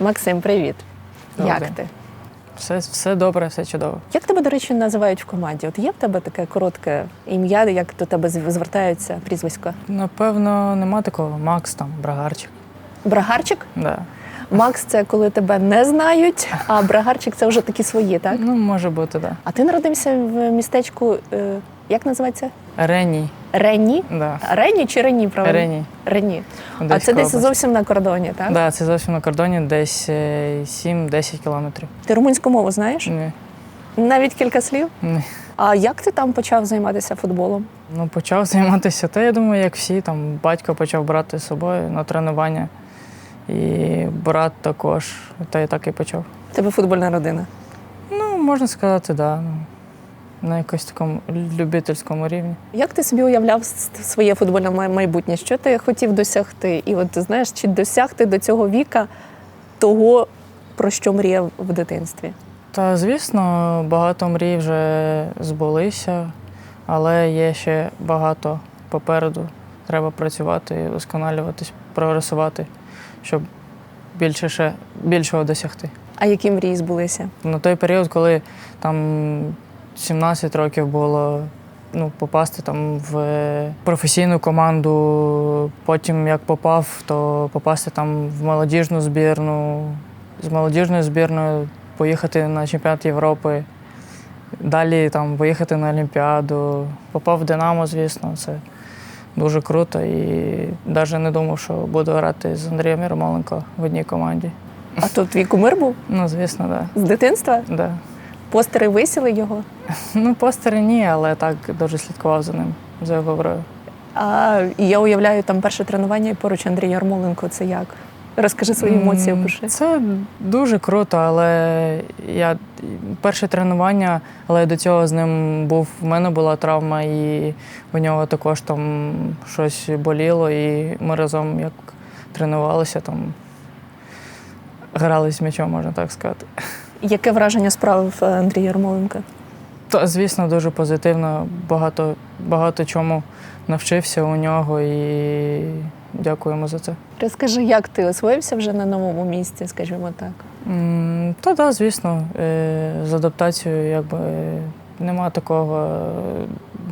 Максим, привіт. Добрий Як ти? Все, все добре, все чудово. Як тебе, до речі, називають в команді? От є в тебе таке коротке ім'я, як до тебе звертаються прізвисько? Напевно, нема такого. Макс там, Брагарчик. Брагарчик? Да. Макс це коли тебе не знають, а Брагарчик це вже такі свої, так? Ну, може бути, так. А ти народився в містечку, е, як називається? Да. Рені. Да. Ренні чи Рені, правильно? Рені. Рені. А це десь область. зовсім на кордоні, так? Да, це зовсім на кордоні, десь е, 7-10 кілометрів. Ти румунську мову знаєш? Ні. Навіть кілька слів. Ні. А як ти там почав займатися футболом? Ну, почав займатися. Та я думаю, як всі, там батько почав брати з собою на тренування. І брат також. Та й так і почав. Тебе футбольна родина. Ну, можна сказати, так. Да. На якось такому любительському рівні. Як ти собі уявляв своє футбольне майбутнє? Що ти хотів досягти? І от знаєш, чи досягти до цього віка того, про що мріяв в дитинстві? Та звісно, багато мрій вже збулися, але є ще багато попереду. Треба працювати, удосконалюватись, прогресувати, щоб більше ще, більшого досягти. А які мрії збулися? На той період, коли там 17 років було, ну, попасти там в професійну команду, потім як попав, то попасти там в молодіжну збірну, з молодіжною збірною поїхати на чемпіонат Європи, далі там поїхати на Олімпіаду. Попав в Динамо, звісно, це дуже круто. І навіть не думав, що буду грати з Андрієм Ярмоленко в одній команді. А то твій кумир був Ну, звісно, так. з дитинства? Да. Да. Постери висіли його. Ну, постери ні, але так дуже слідкував за ним, за його грою. А я уявляю там перше тренування і поруч Андрій Ярмоленко. Це як? Розкажи свої емоції, опиши. Це дуже круто, але я перше тренування, але до цього з ним був. В мене була травма, і у нього також там щось боліло, і ми разом як тренувалися, там грали з м'ячом, можна так сказати. Яке враження справив е, Андрій Ярмоленко? Та, звісно, дуже позитивно. Багато, багато чому навчився у нього і дякуємо за це. Розкажи, як ти освоївся вже на новому місці, скажімо так. М, Та так, звісно, е, з адаптацією якби нема такого.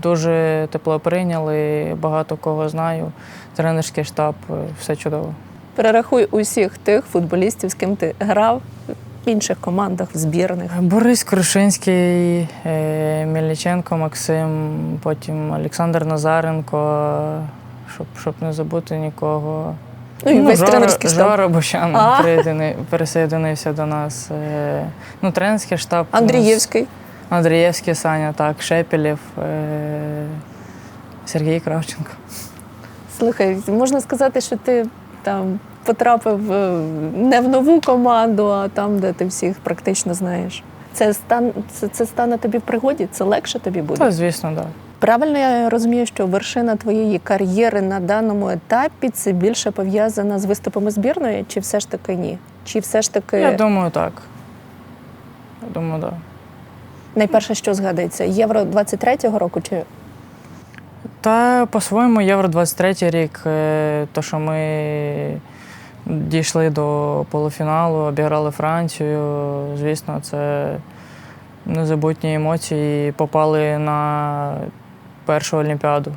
Дуже тепло прийняли, багато кого знаю. Тренерський штаб, е, все чудово. Перерахуй усіх тих футболістів, з ким ти грав інших командах, в збірних. Борис Крушинський, е, Мельниченко Максим, потім Олександр Назаренко, щоб, щоб не забути нікого. Ну і весь Жора- тренерський штаб. Жора Бощан А. до нас. Е, Ну, тренерський штаб. нас- Андрієвський. Андрієвський Саня, так, Шепелєв, е, Сергій Кравченко. Слухай, можна сказати, що ти там потрапив е, не в нову команду, а там, де ти всіх практично знаєш. Це стан це, це стане тобі в пригоді, це легше тобі буде. Та, звісно, так. Да. Правильно я розумію, що вершина твоєї кар'єри на даному етапі це більше пов'язана з виступами збірної, чи все ж таки ні? Чи все ж таки Я думаю, так. Я думаю, так. Да. найперше, що згадується, євро 23-го року чи Та по-своєму Євро 23 рік, е, то, що ми дійшли до полуфіналу, обіграли Францію. Звісно, це незабутні емоції. Попали на першу Олімпіаду.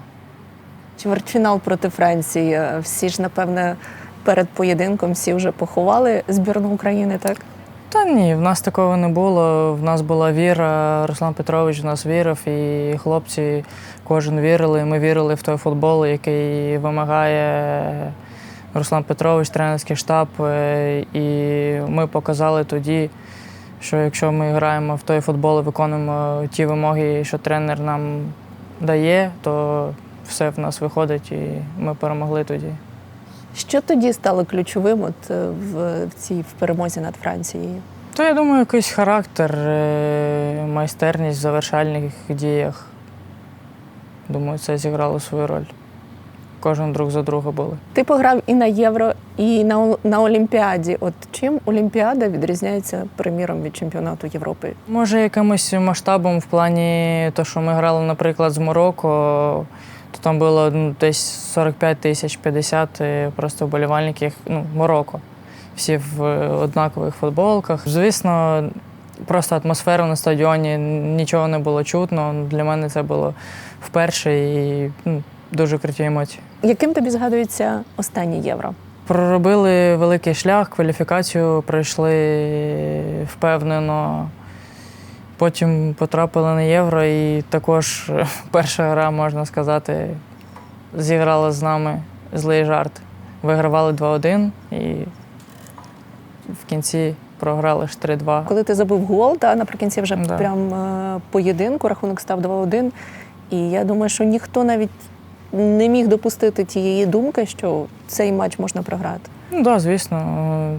чвертьфінал проти Франції? Е, Всі ж, напевне, перед поєдинком всі вже поховали збірну України, так? Та ні, в нас такого не було. В нас була віра. Руслан Петрович в нас вірив, і хлопці кожен вірили. Ми вірили в той футбол, який вимагає Руслан Петрович, тренерський штаб. Е, І ми показали тоді, що якщо ми граємо в той футбол і виконуємо ті вимоги, що тренер нам дає, то все в нас виходить, і ми перемогли тоді. Що тоді стало ключовим от, е, в, в цій в перемозі над Францією? То я думаю, якийсь характер, е, майстерність в завершальних діях. Думаю, це зіграло свою роль. Кожен друг за друга були. Ти пограв і на Євро, і на, на Олімпіаді. От чим Олімпіада відрізняється, приміром, від чемпіонату Європи? Може, якимось масштабом в плані того, що ми грали, наприклад, з Марокко, то там було ну, десь 45 тисяч 50 е, просто вболівальників ну, Марокко. всі в однакових футболках. Звісно, просто атмосфера на стадіоні нічого не було чутно. Для мене це було вперше і ну, дуже круті емоції. Яким тобі згадується останнє євро? Проробили великий шлях, кваліфікацію пройшли впевнено. Потім потрапили на євро, і також е, перша гра, можна сказати, зіграла з нами злий жарт. Вигравали 2-1 і в кінці програли ж 3-2. Коли ти забив гол, та наприкінці вже Да. прям е, поєдинку, рахунок став 2-1. І я думаю, що ніхто навіть не міг допустити тієї думки, що цей матч можна програти. Ну так, звісно. Е,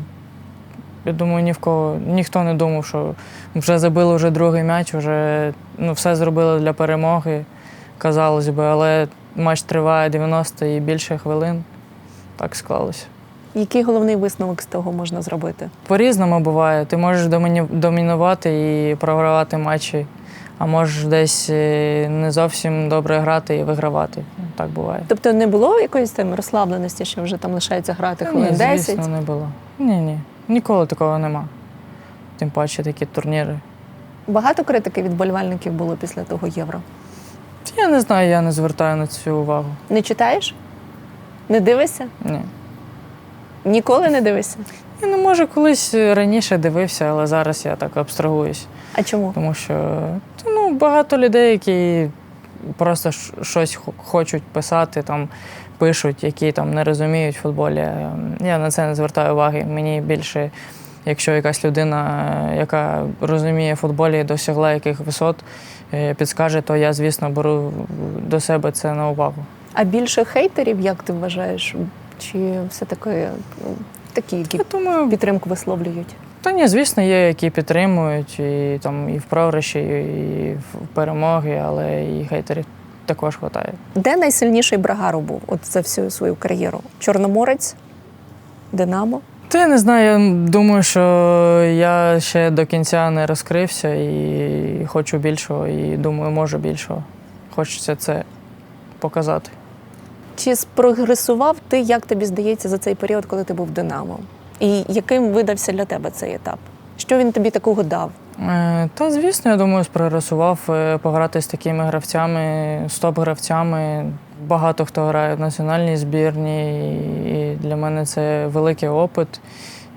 Я думаю, ні в кого ніхто не думав, що вже забили вже другий м'яч, вже ну, все зробили для перемоги, казалось би, але матч триває 90 і більше хвилин. Так склалося. Який головний висновок з того можна зробити? По-різному буває. Ти можеш домінувати і програвати матчі, а можеш десь е, не зовсім добре грати і вигравати. Так буває. Тобто не було якоїсь там розслабленості, що вже там лишається грати Та хвилин ні, 10? Звісно, не було. Ні, ні. Ніколи такого нема. Тим паче такі турніри. Багато критики від болівальників було після того євро. Я не знаю, я не звертаю на цю увагу. Не читаєш? Не дивишся? Ні. Ніколи не дивишся? Я не може колись раніше дивився, але зараз я так абстрагуюсь. А чому? Тому що ну, багато людей, які просто щось хочуть писати, там, пишуть, які там не розуміють в футболі. Ем, Я на це не звертаю уваги. Мені більше, якщо якась людина, е, яка розуміє футболі, досягла яких висот, е, підскаже, то я, звісно, беру до себе це на увагу. А більше хейтерів, як ти вважаєш? Чи все-таки ну, такі, які думаю, підтримку висловлюють? Та ні, звісно, є, які підтримують і там і в програші, і в перемоги, але і хейтерів також вистачає. Де найсильніший Брагару був от за всю свою кар'єру? Чорноморець, Динамо. Та я не знаю, я думаю, що я ще до кінця не розкрився і хочу більшого, і думаю, можу більшого. Хочеться це показати. Чи спрогресував ти, як тобі здається, за цей період, коли ти був Динамо? І яким видався для тебе цей етап? Що він тобі такого дав? Е, Та, звісно, я думаю, спрогресував е, пограти з такими гравцями, з топ-гравцями. Багато хто грає в національній збірні, і для мене це великий опит.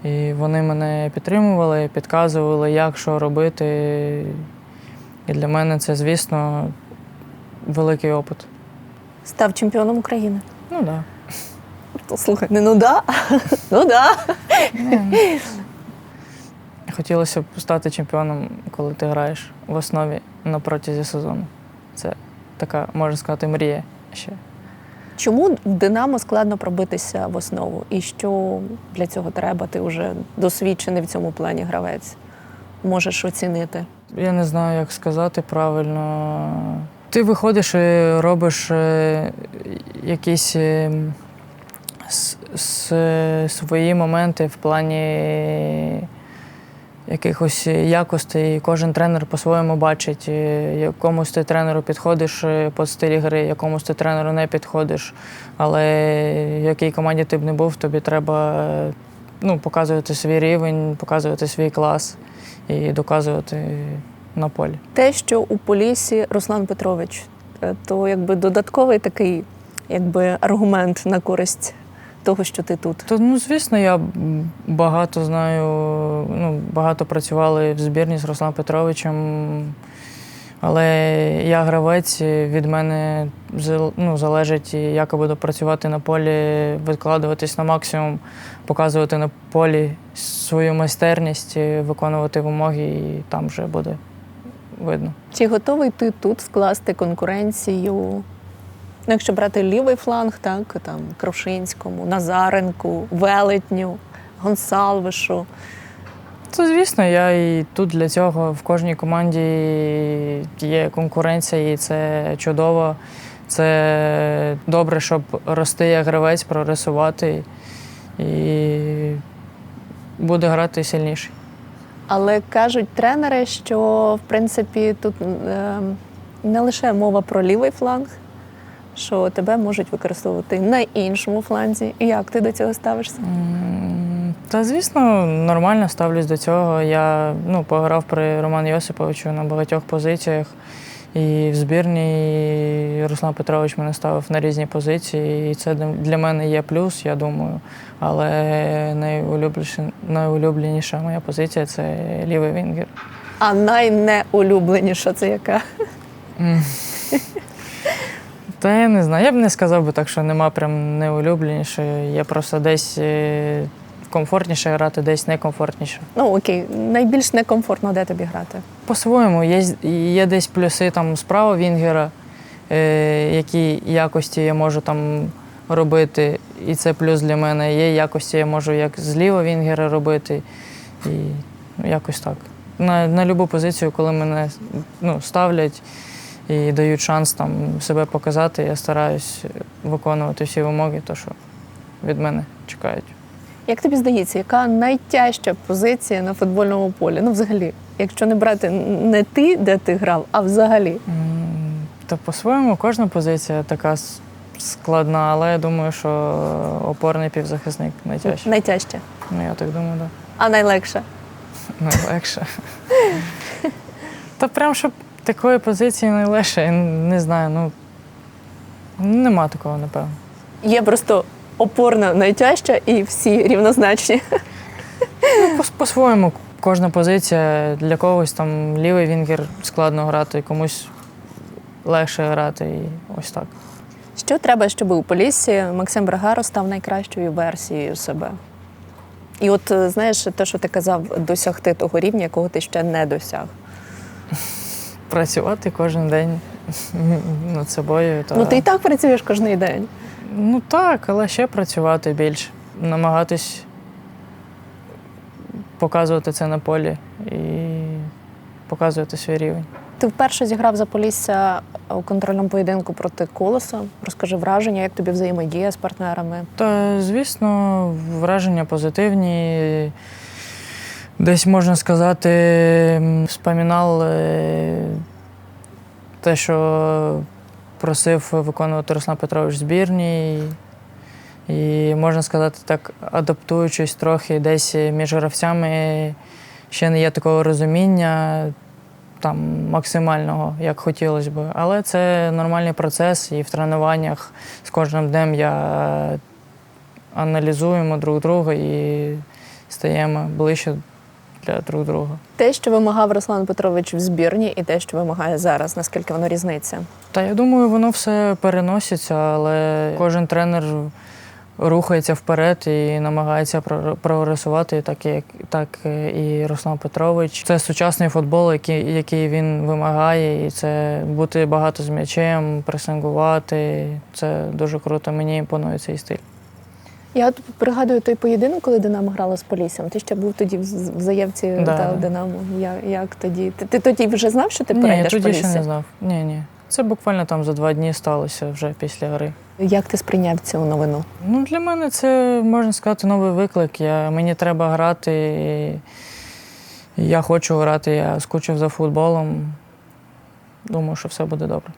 І вони мене підтримували, підказували, як що робити. І для мене це, звісно, великий опит. Став чемпіоном України. Ну так. Да. То слухай, не ну да. ну да. Хотілося б стати чемпіоном, коли ти граєш в основі на протязі сезону. Це така, можна сказати, мрія ще. Чому в Динамо складно пробитися в основу? І що для цього треба? Ти вже досвідчений в цьому плані гравець. Можеш оцінити. Я не знаю, як сказати правильно. Ти виходиш і робиш е, якісь е, свої моменти в плані якихось якостей. Кожен тренер по-своєму бачить. Е, Якомусь ти тренеру підходиш е, по стилі гри, якомусь ти тренеру не підходиш. Але в якій команді ти б не був, тобі треба ну, показувати свій рівень, показувати свій клас і доказувати на полі. Те, що у Полісі Руслан Петрович, е, то якби додатковий такий якби аргумент на користь того, що ти тут. То, ну, звісно, я багато знаю, ну, багато працювали в збірні з Русланом Петровичем. Але я гравець, від мене ну, залежить, як я буду працювати на полі, викладуватись на максимум, показувати на полі свою майстерність, виконувати вимоги, і там вже буде видно. Чи готовий ти тут скласти конкуренцію? Ну, якщо брати лівий фланг, так там Крушинському, Назаренку, Велетню, Гонсалвишу. То, звісно, я і тут для цього в кожній команді є конкуренція, і це чудово. Це добре, щоб рости як гравець, прогресувати і буде грати сильніший. Але кажуть тренери, що в принципі тут е, не лише мова про лівий фланг, що тебе можуть використовувати на іншому фланзі. Як ти до цього ставишся? Та звісно, нормально ставлюсь до цього. Я ну, пограв при Роману Йосиповичу на багатьох позиціях. І в збірні Руслан Петрович мене ставив на різні позиції. І це для- мене є плюс, я думаю. Але найулюбленіша моя позиція це лівий вінгер. А найнеулюбленіша це яка? Та я не знаю. Я б не сказав би так, що нема прям неулюбленіше. Є просто десь е, комфортніше грати, десь некомфортніше. Ну окей, найбільш некомфортно де тобі грати. По-своєму, є, є десь плюси там справа Вінгера, е, які якості я можу там робити, і це плюс для мене. Є якості, я можу як зліва Вінгера робити. І ну, якось так. На, на будь-яку позицію, коли мене ну, ставлять і дають шанс там себе показати, я стараюсь виконувати всі вимоги, то що від мене чекають. Як тобі здається, яка найтяжча позиція на футбольному полі? Ну, взагалі, якщо не брати не ти, де ти грав, а взагалі. Та по-своєму кожна позиція така складна, але я думаю, що опорний півзахисник найтяжче. Найтяжче. Ну, я так думаю, так. А найлегше. Найлегше. Та прям щоб такої позиції найлегше, я не знаю, ну нема такого, напевно. Є просто опорна найтяжча і всі рівнозначні. Ну, по- По-своєму, кожна позиція для когось там лівий вінгер складно грати, комусь легше грати і ось так. Що треба, щоб у Поліссі Максим Брагаро став найкращою версією себе? І от е, знаєш, те, що ти казав, досягти того рівня, якого ти ще не досяг. Працювати кожен день над собою. Та... Ну ти і так працюєш кожен день. Ну так, але ще працювати більше, намагатись показувати це на полі і показувати свій рівень. Ти вперше зіграв за Полісся у контрольному поєдинку проти колоса. Розкажи враження, як тобі взаємодія з партнерами. Та, звісно, враження позитивні. Десь можна сказати, спомінав е, те, що просив виконувати Руслан Петрович в збірній. І можна сказати, так, адаптуючись трохи десь між гравцями, ще не є такого розуміння там, максимального, як хотілося б. Але це нормальний процес, і в тренуваннях з кожним днем я аналізуємо друг друга і стаємо ближче для друг друга. Те, що вимагав Руслан Петрович в збірні, і те, що вимагає зараз, наскільки воно різниця? Та я думаю, воно все переноситься, але кожен тренер рухається вперед і намагається прогресувати, так як так і Руслан Петрович. Це сучасний футбол, який, який він вимагає, і це бути багато з м'ячем, пресингувати. Це дуже круто. Мені імпонує цей стиль. Я от пригадую той поєдинок, коли Динамо грала з Поліссям. Ти ще був тоді в заявці Да. та, Динамо. Я, як тоді? Ти, ти тоді вже знав, що ти ні, перейдеш в тоді ще не знав. Ні, ні. Це буквально там за два дні сталося вже після гри. Як ти сприйняв цю новину? Ну, для мене це можна сказати новий виклик. Я, мені треба грати. І я хочу грати, я скучив за футболом. Думаю, що все буде добре.